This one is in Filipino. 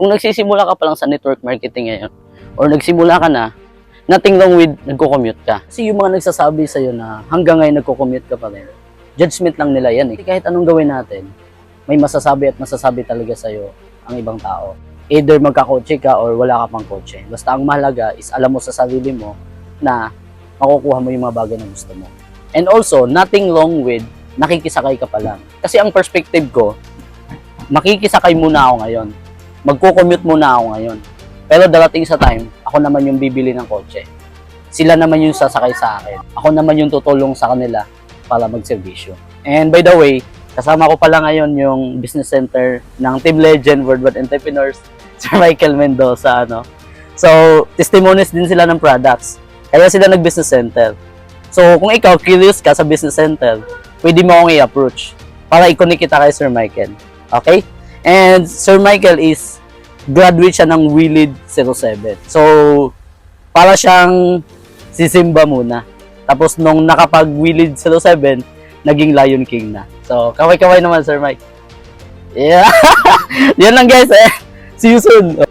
Kung nagsisimula ka pa lang sa network marketing ngayon, or nagsimula ka na, nothing wrong with nagko-commute ka. Kasi yung mga nagsasabi sa'yo na hanggang ngayon nagko-commute ka pa rin, judgment lang nila yan eh. Kahit anong gawin natin, may masasabi at masasabi talaga sa'yo ang ibang tao. Either magkakotse ka or wala ka pang kotse. Basta ang mahalaga is alam mo sa sarili mo na makukuha mo yung mga bagay na gusto mo. And also, nothing wrong with nakikisakay ka pa lang. Kasi ang perspective ko, makikisakay muna ako ngayon. Magko-commute muna ako ngayon. Pero darating sa time, ako naman yung bibili ng kotse. Sila naman yung sasakay sa akin. Ako naman yung tutulong sa kanila para magserbisyo. And by the way, kasama ko pala ngayon yung business center ng Team Legend Worldwide Entrepreneurs, Sir Michael Mendoza. Ano? So, testimonies din sila ng products. Kaya sila nag-business center. So, kung ikaw curious ka sa business center, pwede mo akong i-approach para i-connect kita kay Sir Michael. Okay? And Sir Michael is graduate siya ng Willid 07. So, para siyang si Simba muna. Tapos nung nakapag Willid 07, naging Lion King na. So, kaway-kaway naman Sir Mike. Yeah. Yan lang guys eh. See you soon.